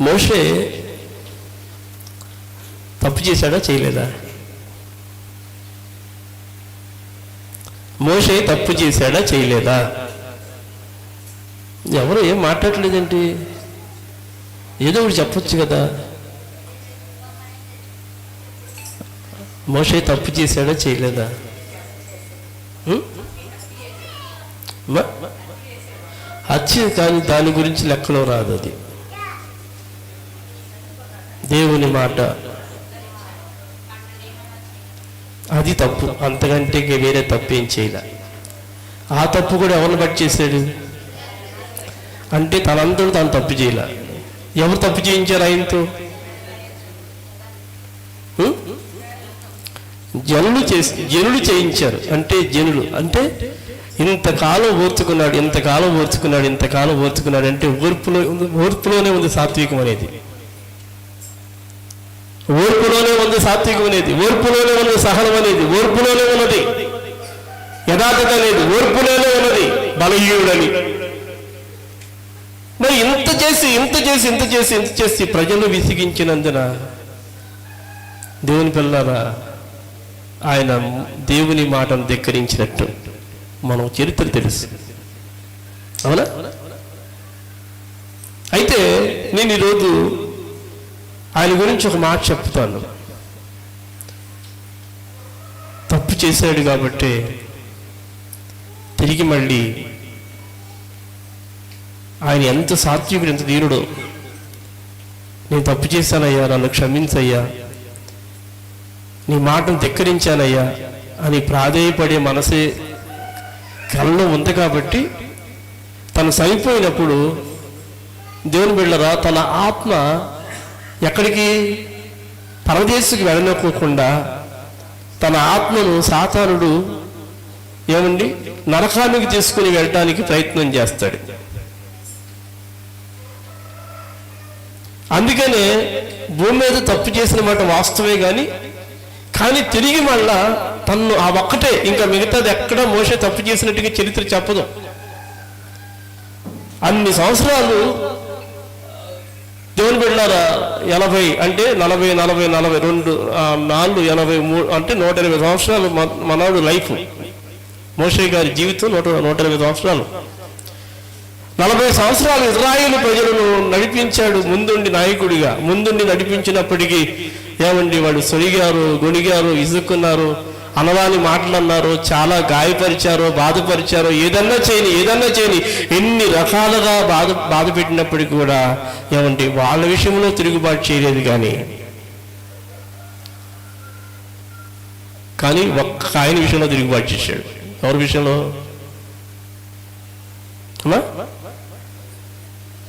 మోషే తప్పు చేశాడా చేయలేదా? మోషే తప్పు చేశాడా చేయలేదా? ఎవరు ఏం మాట్లాడలేదేంటి ఏదో ఒకటి చెప్పొచ్చు కదా. మోషే తప్పు చేశాడా చేయలేదా? ఉం? హత్య కానీ దాని గురించి లెక్కలో రాదు అది. దేవుని మాట. అది తప్పు. అంతకంటే వేరే తప్పు ఏం చేయలే. ఆ తప్పు కూడా ఎవరిని బట్టి చేశాడు? అంటే తనంతడు తాను తప్పు చేయలే. ఎవరు తప్పు చేయించారు ఆయనతో? జనులు చేసి జనులు చేయించారు. అంటే జనులు. అంటే ఇంతకాలం ఓర్చుకున్నాడు ఇంతకాలం ఓర్చుకున్నాడు ఇంతకాలం ఓర్చుకున్నాడు. అంటే ఓర్పులో ఓర్పులోనే ఉంది సాత్వికం అనేది. ఉన్నది సాత్వికం అనేది ఓర్పులోనే ఉన్నది సహనం అనేది ఓర్పులోనే ఉన్నది. యథార్థత అనేది ఓర్పులోనే ఉన్నది బలహీనుడని. మరి ఇంత చేసి ఇంత చేసి ఇంత చేసి ఇంత చేసి ప్రజలు విసిగించినందున దేవుని పిల్లరా ఆయన దేవుని మాటను ధిక్కరించినట్టు మనం చరిత్ర తెలుసు. అవునా? అయితే నేను ఈరోజు ఆయన గురించి ఒక మాట చెప్తాను తప్పు చేశాడు కాబట్టి తిరిగి మళ్ళీ ఆయన ఎంత సాత్వికుడు ఎంత ధీరుడు. నేను తప్పు చేశానయ్యా నన్ను క్షమించయ్యా. నీ మాటను ధిక్కరించానయ్యా అని ప్రాధేయపడే మనసే కళ్ళలో ఉంది కాబట్టి తను సరిపోయినప్పుడు దేవుని బిళ్ళరా తన ఆత్మ ఎక్కడికి పరదేశకు వెళ్ళనుకోకుండా తన ఆత్మను సాతానుడు ఏమండి? నరకానికి తీసుకుని వెళ్ళటానికి ప్రయత్నం చేస్తాడు. అందుకనే భూమి మీద తప్పు చేసిన మాట వాస్తవే కానీ కానీ తిరిగి మళ్ళా తన్ను ఆ ఒక్కటే ఇంకా మిగతాది ఎక్కడ మోసే తప్పు చేసినట్టుగా చరిత్ర చెప్పదు. అన్ని సంవత్సరాలు దేవుని బిడ్డారా ఎనభై అంటే నలభై నలభై నలభై రెండు నాలుగు ఎనభై మూడు అంటే నూట ఎనభై సంవత్సరాలు మన- మనవాడు లైఫ్. మోషే గారి జీవితం నూట నూట ఎనభై సంవత్సరాలు. నలభై సంవత్సరాలు ఇజ్రాయిల్ ప్రజలను నడిపించాడు ముందుండి నాయకుడిగా. ముందుండి నడిపించినప్పటికీ ఏమండి వాళ్ళు సొరిగారు గొణిగారు ఇసుక్కున్నారు అనవాని మాటలన్నారు చాలా గాయపరిచారు బాధపరిచారు ఏదన్నా చేయని ఏదన్నా చేయని ఎన్ని రకాలుగా బాధ బాధ పెట్టినప్పటికీ కూడా ఏమంటే వాళ్ళ విషయంలో తిరుగుబాటు చేయలేదు కానీ. కానీ ఒక్క ఆయన విషయంలో తిరుగుబాటు చేశాడు. ఎవరి విషయంలో?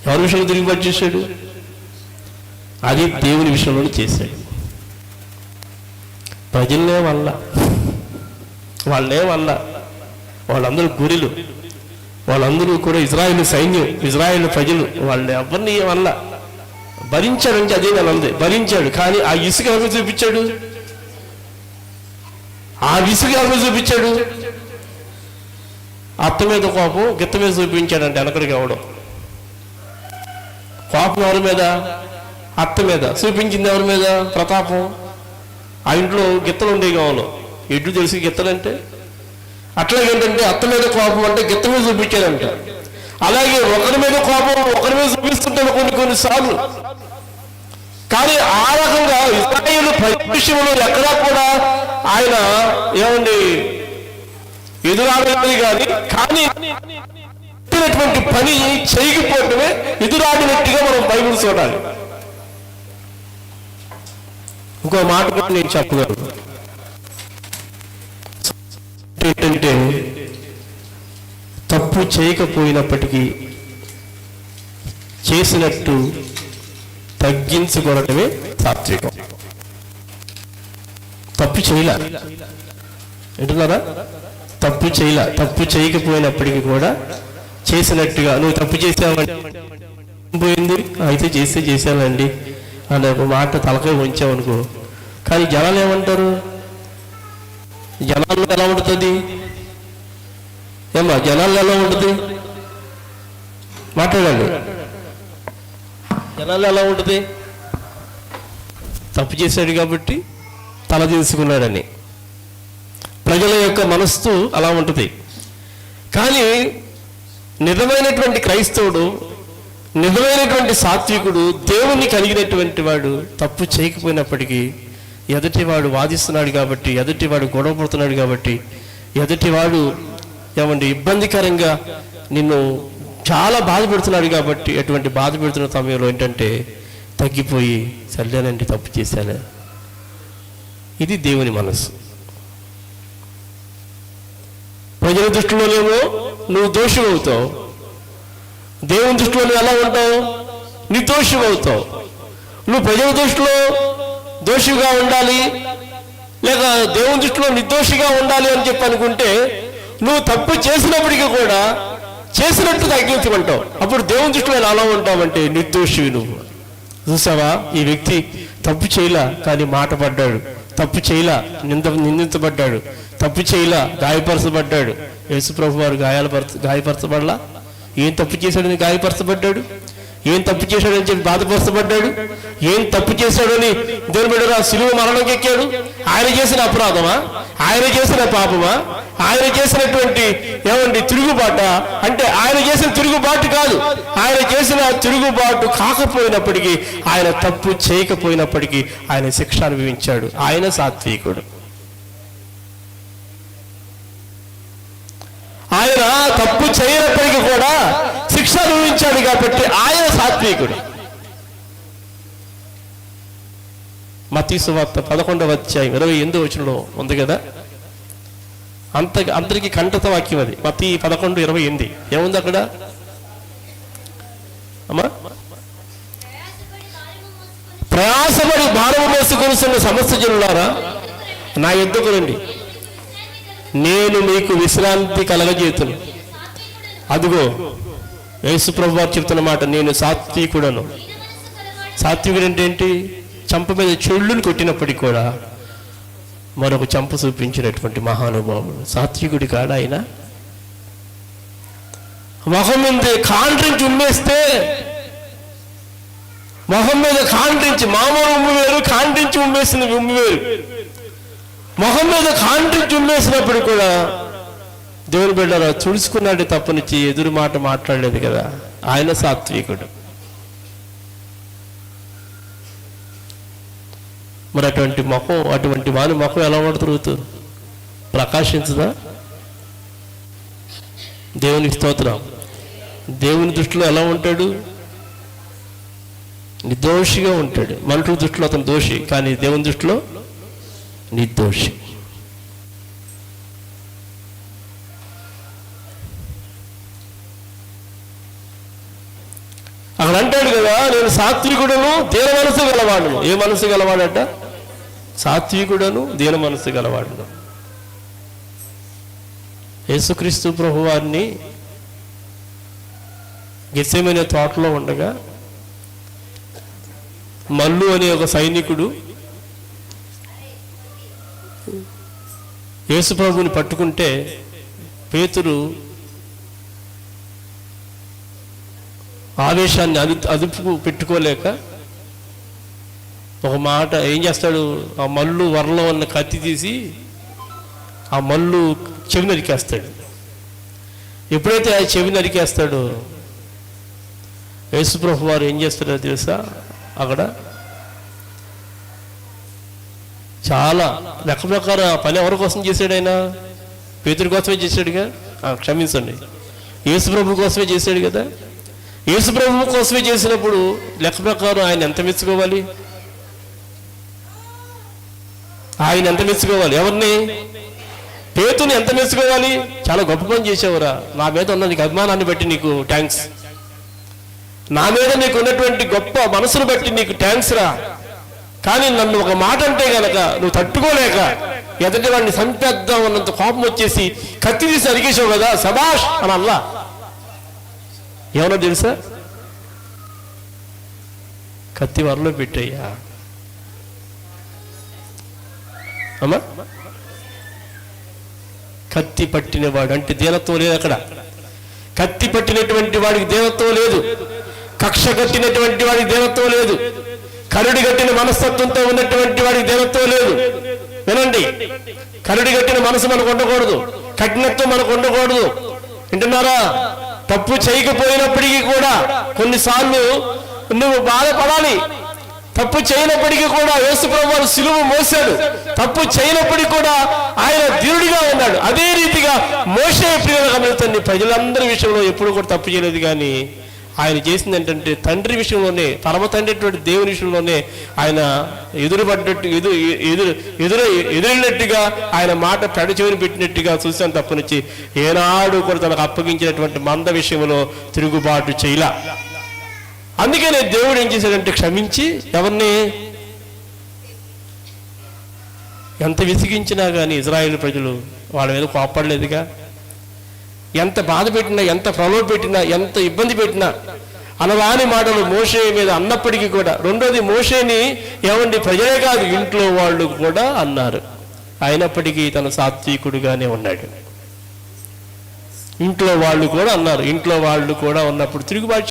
ఎవరి విషయంలో తిరుగుబాటు చేశాడు? అది దేవుని విషయంలో చేశాడు. ప్రజలనే వల్ల. వాళ్ళే వల్ల వాళ్ళందరూ గురిలు వాళ్ళందరూ కూడా ఇజ్రాయిల్ సైన్యం ఇజ్రాయిల్ ప్రజలు. వాళ్ళు ఎవరిని వల్ల భరించాడంటే అదే నేను ఉంది భరించాడు. కానీ ఆ ఇసుక ఎవరు చూపించాడు? ఆ ఇసుక ఎవరు చూపించాడు? అత్త మీద కోపం గిత్త మీద చూపించాడంటే వెనకడికి ఎవడం కోపం ఎవరి మీద? అత్త మీద. చూపించింది ఎవరి మీద? ప్రతాపం. ఆ ఇంట్లో గిత్తలు ఉండే కావాలి. ఎడ్డు తెలిసి గిత్తలంటే అట్లాగేంటంటే అత్త మీద కోపం అంటే గిత్త మీద చూపించాడంట అలాగే ఒకరి మీద కోపం ఒకరి మీద చూపిస్తుంటాడు కొన్ని కొన్నిసార్లు కానీ ఆ రకంగా ఇస్రాయేల్ విషయంలో ఎక్కడా కూడా ఆయన ఏమండి ఎదురాడలేదు కానీ కానీ చెప్పినటువంటి పని చేయకపోవటమే ఎదురాడినట్టుగా మనం బైబిల్ చూడాలి. ఇంకో మాట నేను చెప్పగలను. ఏంటంటే తప్పు చేయకపోయినప్పటికీ చేసినట్టు తగ్గించుకోవడమే సాత్వికం. తప్పు చేయలే. వింటున్నారా? తప్పు చేయలే. తప్పు చేయకపోయినప్పటికీ కూడా చేసినట్టుగా నువ్వు తప్పు చేసావండి పోయింది. అయితే చేస్తే చేశానండి అనే ఒక మాట తలకాయ ఉంచావనుకో కానీ జనాలు ఏమంటారు జనాల్లో ఎలా ఉంటుంది ఏమో జనాల్లో ఎలా ఉంటుంది మాట్లాడండి. జనాలు ఎలా ఉంటుంది తప్పు చేశాడు కాబట్టి తల తీసుకున్నాడని ప్రజల యొక్క మనస్సు అలా ఉంటుంది. కానీ నిజమైనటువంటి క్రైస్తవుడు నిజమైనటువంటి సాత్వికుడు దేవుణ్ణి కలిగినటువంటి వాడు తప్పు చేయకపోయినప్పటికీ ఎదుటివాడు వాదిస్తున్నాడు కాబట్టి ఎదుటివాడు గొడవపడుతున్నాడు కాబట్టి ఎదుటివాడు ఏమండి ఇబ్బందికరంగా నిన్ను చాలా బాధ పెడుతున్నాడు కాబట్టి అటువంటి బాధ పెడుతున్న సమయంలో ఏంటంటే తగ్గిపోయి సర్లేనండి తప్పు చేశాను. ఇది దేవుని మనస్సు. ప్రజల దృష్టిలోనేమో నువ్వు దోషం అవుతావు దేవుని దృష్టిలో ఎలా ఉంటావు? నిర్దోషం అవుతావు నువ్వు ప్రజల దృష్టిలో దోషిగా ఉండాలి లేక దేవుని దృష్టిలో నిర్దోషిగా ఉండాలి అని చెప్పి అనుకుంటే నువ్వు తప్పు చేసినప్పటికీ కూడా చేసినట్టు తగ్గించమంటావు. అప్పుడు దేవుని దృష్టిలో ఎలా ఉంటావంటే నిర్దోషివి నువ్వు. చూసావా? ఈ వ్యక్తి తప్పు చేయలా కానీ మాట పడ్డాడు. తప్పు చేయలా నింద నిందించబడ్డాడు. తప్పు చేయలా గాయపరచబడ్డాడు. యేసుప్రభు వారు గాయాలు పరచ గాయపరచబడలా? ఏం తప్పు చేశాడని గాయపరచబడ్డాడు? ఏం తప్పు చేశాడని చెప్పి బాధపరచబడ్డాడు? ఏం తప్పు చేశాడని దేవుని బిడ్డరా సిలువ మరణంకి ఎక్కాడు. ఆయన చేసిన అపరాధమా? ఆయన చేసిన పాపమా? ఆయన చేసినటువంటి ఏమండి తిరుగుబాట? అంటే ఆయన చేసిన తిరుగుబాటు కాదు. ఆయన చేసిన తిరుగుబాటు కాకపోయినప్పటికీ ఆయన తప్పు చేయకపోయినప్పటికీ ఆయన శిక్ష అనుభవించాడు. ఆయన సాత్వికుడు. ఆయన తప్పు చేయనప్పటికీ కూడా అనుభవించాడు కాబట్టి ఆయన సాత్వికుడు. మతీసు వార్త పదకొండవ అధ్యాయం ఇరవై ఎనిమిది వచ్చినలో ఉంది కదా? అంత అందరికీ కంఠత వాక్యం అది. మతి పదకొండు ఇరవై ఎనిమిది. ఏముంది అక్కడ? అమ్మా? ప్రయాసపడి భారము మోసుకొనిస్తున్న సమస్య జనులారా నా ఎద్దుకు రండి? నేను మీకు విశ్రాంతి కలగజేతును అదిగో యేసు ప్రభు వారు చెప్తున్న మాట నేను సాత్వికుడను. సాత్వికుడు అంటే ఏంటి చంప మీద చెళ్ళుని కొట్టినప్పటికీ కూడా మరొక చంప చూపించినటువంటి మహానుభావుడు. సాత్వికుడి కాడ ఆయన? మొహం మీద కాండ్రించి ఉమ్మేస్తే మొహం మీద కాండ్రించి మామూలు ఉమ్ము వేరు కాండ్రించి ఉమ్మేసిన ఉమ్ము వేరు. మొహం మీద కాండ్రించి ఉమ్మేసినప్పుడు కూడా దేవుని బిడ్డరా చుడుచుకున్నాడు తప్పనిచ్చి ఎదురు మాట మాట్లాడలేదు కదా. ఆయన సాత్వికుడు. మరి అటువంటి ముఖం అటువంటి వాని ముఖం ఎలా పడుతురుగుతుంది ప్రకాశించదా? దేవునికి స్తోత్రం. దేవుని దృష్టిలో ఎలా ఉంటాడు? నిర్దోషిగా ఉంటాడు. మనుషుల దృష్టిలో అతను దోషి కానీ దేవుని దృష్టిలో నిర్దోషి అక్కడ అంటాడు కదా నేను సాత్వికుడను దీన మనసు గలవాడును ఏ మనసు గలవాడట? సాత్వికుడను దీన మనసు గలవాడును యేసుక్రీస్తు ప్రభు వారిని గెస్సేమైన తోటలో ఉండగా మల్లు అనే ఒక సైనికుడు యేసు ప్రభుని పట్టుకుంటే పేతురు ఆవేశాన్ని అదు అదుపు పెట్టుకోలేక ఒక మాట ఏం చేస్తాడు? ఆ మల్లు వరలో ఉన్న కత్తి తీసి ఆ మల్లు చెవి నరికేస్తాడు. ఎప్పుడైతే ఆ చెవి నరికేస్తాడో యేసుప్రభు వారు ఏం చేస్తారో తెలుసా? అక్కడ చాలా లెక్క ప్రకారం ఆ పని ఎవరి కోసం చేశాడు ఆయన? పేతుడి కోసమే చేశాడుగా? ఆ, క్షమించండి. యేసుప్రభు కోసమే చేశాడు కదా? యేసుప్రభు కోసమే చేసినప్పుడు లెక్క ప్రకారం ఆయన ఎంత మెచ్చుకోవాలి? ఆయన ఎంత మెచ్చుకోవాలి? ఎవరిని? పేతుని ఎంత మెచ్చుకోవాలి? చాలా గొప్ప పని చేసేవరా? నా మీద ఉన్న నీకు అభిమానాన్ని బట్టి నీకు థ్యాంక్స్ నా మీద నీకు ఉన్నటువంటి గొప్ప మనసును బట్టి నీకు థ్యాంక్స్ రా. కానీ నన్ను ఒక మాట అంటే గనక నువ్వు తట్టుకోలేక ఎదటి వాడిని సంపేద్దాం అన్నంత కోపం వచ్చేసి కత్తి తీసి అరిగేసావు కదా సభాష్ అని అల్లా ఏమన్నా తెలుసా? కత్తి వరలో పెట్టయ్యా. అమ్మా? కత్తి పట్టినవాడు అంటే దేనత్వం లేదు అక్కడ. కత్తి పట్టినటువంటి వాడికి దేవత్వం లేదు. కక్ష కట్టినటువంటి వాడికి దేవత్వం లేదు. కరుడి కట్టిన మనస్తత్వంతో ఉన్నటువంటి వాడికి దేవత్వం లేదు. వినండి. కరుడి కట్టిన మనసు మనకు ఉండకూడదు. కఠినత్వం మనకు ఉండకూడదు. వింటున్నారా? తప్పు చేయకపోయినప్పటికీ కూడా కొన్నిసార్లు నువ్వు బాధపడాలి. తప్పు చేయనప్పటికీ కూడా యేసుప్రభు వారు మోసాడు మోశాడు. తప్పు చేయనప్పటికీ కూడా ఆయన ధీరుడిగా ఉన్నాడు. అదే రీతిగా మోసే ప్రియులు గమనించండి ప్రజలందరి విషయంలో ఎప్పుడు కూడా తప్పు చేయలేదు కానీ ఆయన చేసింది ఏంటంటే తండ్రి విషయంలోనే పరమ తండ్రి అటువంటి దేవుని విషయంలోనే ఆయన ఎదురుపడ్డట్టు ఎదురు ఎదురు ఎదురు ఎదురైనట్టుగా ఆయన మాట పెడ చెవిని పెట్టినట్టుగా చూసాను తప్పనిచ్చి. ఏనాడు కూడా తనకు అప్పగించినటువంటి మంద విషయంలో తిరుగుబాటు చేయలా. అందుకనే దేవుడు ఏం చేశాడంటే క్షమించి ఎవరిని? ఎంత విసిగించినా కానీ ఇజ్రాయేల్ ప్రజలు వాళ్ళ మీద కోపడలేదుగా ఎంత బాధ పెట్టినా ఎంత ప్రలోభ పెట్టినా ఎంత ఇబ్బంది పెట్టినా అనవాని మాటలు మోసే మీద అన్నప్పటికీ కూడా. రెండోది మోసేని ఏమండి ప్రజలే కాదు ఇంట్లో వాళ్ళు కూడా అన్నారు. అయినప్పటికీ తను సాత్వికుడుగానే ఉన్నాడు. ఇంట్లో వాళ్ళు కూడా అన్నారు. ఇంట్లో వాళ్ళు కూడా ఉన్నప్పుడు తిరుగుబాటు